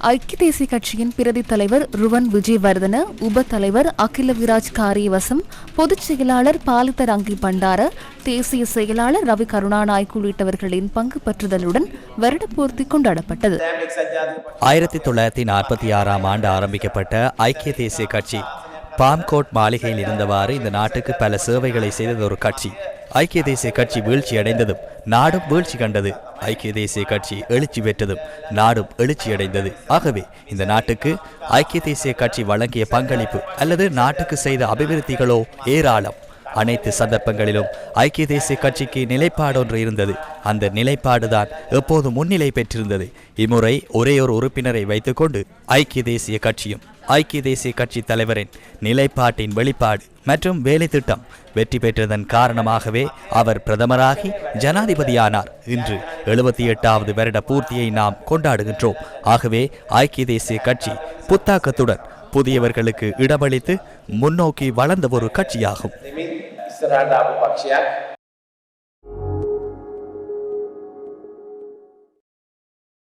ஐக்கிய தேசிய கட்சியின் பிரதி தலைவர் ருவன் விஜயவர்தன உப தலைவர் அகில விராஜ் காரியவசம் பொதுச் செயலாளர் பாலித ரங்கி பண்டார தேசிய செயலாளர் ரவி கருணாநாயக் உள்ளிட்டவர்களின் பங்கு பற்றுதலுடன் வருடப்பூர்த்தி கொண்டாடப்பட்டது. ஆயிரத்தி தொள்ளாயிரத்தி நாற்பத்தி ஆறாம் ஆண்டு ஆரம்பிக்கப்பட்ட ஐக்கிய தேசிய கட்சி. பாம்கோட் மாளிகையில் இருந்தவாறு இந்த நாட்டுக்கு பல சேவைகளை செய்தது ஒரு கட்சி. ஐக்கிய தேசிய கட்சி வீழ்ச்சி அடைந்ததும் நாடும் வீழ்ச்சி கண்டது. ஐக்கிய தேசிய கட்சி எழுச்சி பெற்றதும் நாடும் எழுச்சியடைந்தது. ஆகவே இந்த நாட்டுக்கு ஐக்கிய தேசிய கட்சி வழங்கிய பங்களிப்பு அல்லது நாட்டுக்கு செய்த அபிவிருத்திகளோ ஏராளம். அனைத்து சந்தர்ப்பங்களிலும் ஐக்கிய தேசிய கட்சிக்கு நிலைப்பாடு ஒன்று இருந்தது. அந்த நிலைப்பாடுதான் எப்போதும் முன்னிலை பெற்றிருந்தது. இம்முறை ஒரே ஒரு உறுப்பினரை வைத்துக்கொண்டு ஐக்கிய தேசிய கட்சியும் ஐக்கிய தேசிய கட்சி தலைவரின் நிலைப்பாட்டின் வெளிப்பாடு மற்றும் வேலை திட்டம் வெற்றி பெற்றதன் காரணமாகவே அவர் பிரதமராகி ஜனாதிபதியானார். இன்று எழுபத்தி எட்டாவது வருட பூர்த்தியை நாம் கொண்டாடுகின்றோம். ஆகவே ஐக்கிய தேசிய கட்சி புத்தாக்கத்துடன் புதியவர்களுக்கு இடமளித்து முன்னோக்கி வளர்ந்த ஒரு கட்சியாகும்.